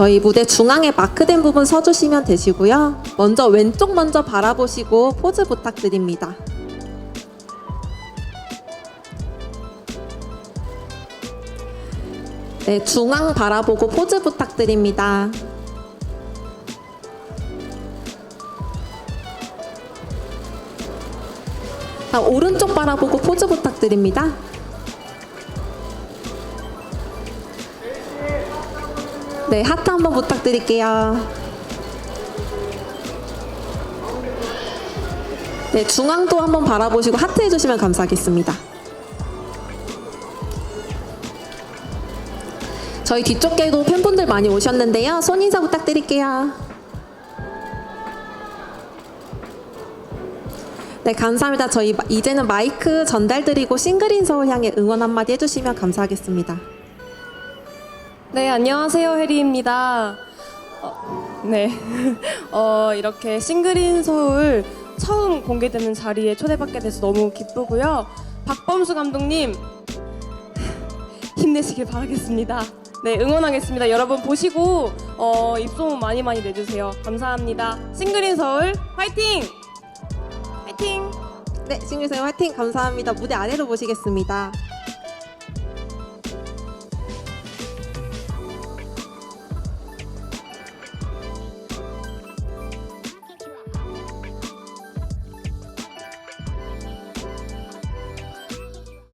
저희 무대 중앙에 마크된 부분 서주시면 되시고요. 먼저 왼쪽 먼저 바라보시고 포즈 부탁드립니다. 네, 중앙 바라보고 포즈 부탁드립니다. 자, 오른쪽 바라보고 포즈 부탁드립니다. 네, 하트 한번 부탁드릴게요. 네, 중앙도 한번 바라보시고 하트 해주시면 감사하겠습니다. 저희 뒤쪽에도 팬분들 많이 오셨는데요. 손 인사 부탁드릴게요. 네, 감사합니다. 저희 마- 이제는 마이크 전달드리고 싱글 인 서울 향해 응원 한마디 해주시면 감사하겠습니다. 네, 안녕하세요. 해리입니다. 어, 네. 어, 이렇게 싱글인 서울 처음 공개되는 자리에 초대받게 돼서 너무 기쁘고요. 박범수 감독님, 힘내시길 바라겠습니다. 네, 응원하겠습니다. 여러분 보시고 어, 입소문 많이 많이 내주세요. 감사합니다. 싱글인 서울 화이팅! 화이팅! 네, 싱글 생 화이팅 감사합니다. 무대 아래로 모시겠습니다.